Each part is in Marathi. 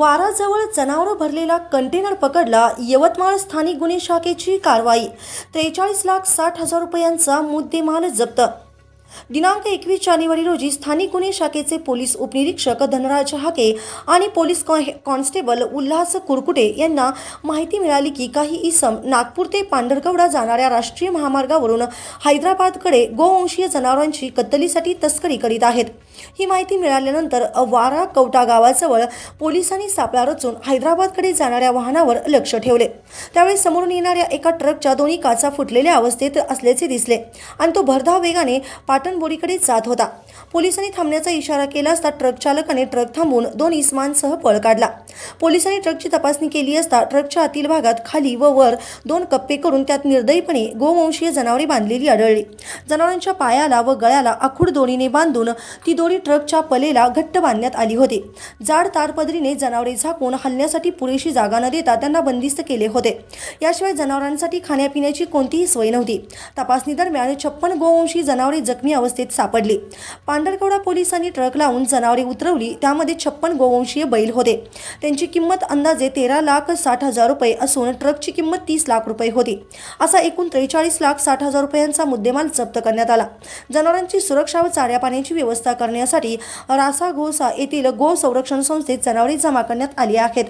वाराजवळ जनावरं भरलेला कंटेनर पकडला. यवतमाळ स्थानिक गुन्हे शाखेची कारवाई. त्रेचाळीस लाख साठ हजार रुपयांचा मुद्देमाल जप्त दिनांक एकवीस जानेवारी रोजी स्थानिक गुन्हे शाखेचे पोलीस उपनिरीक्षक धनराज हाके आणि पोलीस कॉन्स्टेबल उल्हास कुरकुटे यांना माहिती मिळाली की काही इसम नागपूर ते पांढरकवडा जाणाऱ्या राष्ट्रीय महामार्गावरून हैदराबादकडे गोवंशीय जनावरांची कत्तलीसाठी तस्करी करीत आहेत. ही माहिती मिळाल्यानंतर वारा कवटा गावाजवळ पोलिसांनी सापळा रचून हैदराबादकडे जाणाऱ्या वाहनावर लक्ष ठेवले. त्यावेळी समोरून येणाऱ्या एका ट्रकच्या दोन्ही काचा फुटलेल्या अवस्थेत असल्याचे दिसले आणि तो भरधाव वेगाने पाटणबोरीकडे जात होता. पोलिसांनी थांबण्याचा इशारा केला असता ट्रक चालकाने ट्रक थांबून दोन इसमांसह पळ काढला. पोलिसांनी ट्रकची तपासणी केली असता ट्रकच्या आतील भागात खाली व वर दोन कप्पे करून त्यात निर्दयीपणे गोवंशीय जनावरे बांधलेली आढळली. जनावरांच्या पायाला व गळ्याला आखूड दोरीने बांधून ती दोरी ट्रकच्या पलेला घट्ट बांधण्यात आली होती. जाड तारपदरीने जनावरे झाकून हलण्यासाठी पुरेशी जागा न देता त्यांना बंदिस्त केले होते. याशिवाय जनावरांसाठी खाण्यापिण्याची कोणतीही सोय नव्हती. तपासणी दरम्यान छप्पन गोवंशी जनावरे जखमी अवस्थेत सापडली. पांढरकवडा पोलिसांनी ट्रक लावून जनावरे उतरवली. त्यामध्ये छप्पन गोवंशीय बैल होते. त्यांची किंमत अंदाजे तेरा लाख साठ हजार रुपये असून ट्रकची किंमत तीस लाख रुपये होती. असा एकूण त्रेचाळीस लाख साठ हजार रुपयांचा मुद्देमाल जप्त करण्यात आला. जनावरांची सुरक्षा व चाऱ्या पाण्याची व्यवस्था करण्यासाठी रासा घोसा येथील गो संरक्षण संस्थेत जनावरे जमा करण्यात आली आहेत.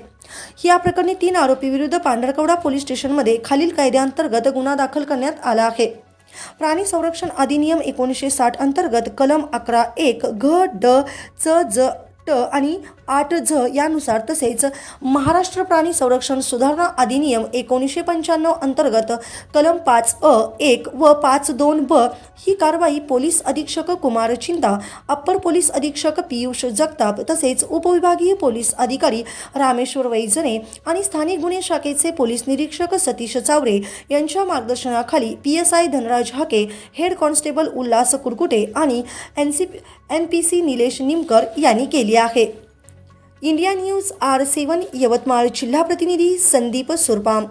या प्रकरणी तीन आरोपी विरुद्ध पांढरकवडा पोलीस स्टेशनमध्ये खालील कायद्याअंतर्गत गुन्हा दाखल करण्यात आला आहे. प्राणी संरक्षण अधिनियम एकोणीसशे साठ अंतर्गत कलम अकरा एक घ ड च ज ट आणि आठ झ यानुसार तसेच महाराष्ट्र प्राणी संरक्षण सुधारणा अधिनियम एकोणीसशे पंच्याण्णव अंतर्गत कलम पाच अ एक व पाच दोन ब ही कारवाई पोलीस अधीक्षक कुमार चिंता अप्पर पोलीस अधीक्षक पियुष जगताप तसेच उपविभागीय पोलीस अधिकारी रामेश्वर वैजने आणि स्थानिक गुन्हे शाखेचे पोलीस निरीक्षक सतीश चावरे यांच्या मार्गदर्शनाखाली P S I Dhanraj Hake head constable Ulhas Kurkute आणि N C N P C Nilesh Nimkar यांनी केली आहे. India news R seven Yavatmal जिल्हा प्रतिनिधी संदीप सुरपाम.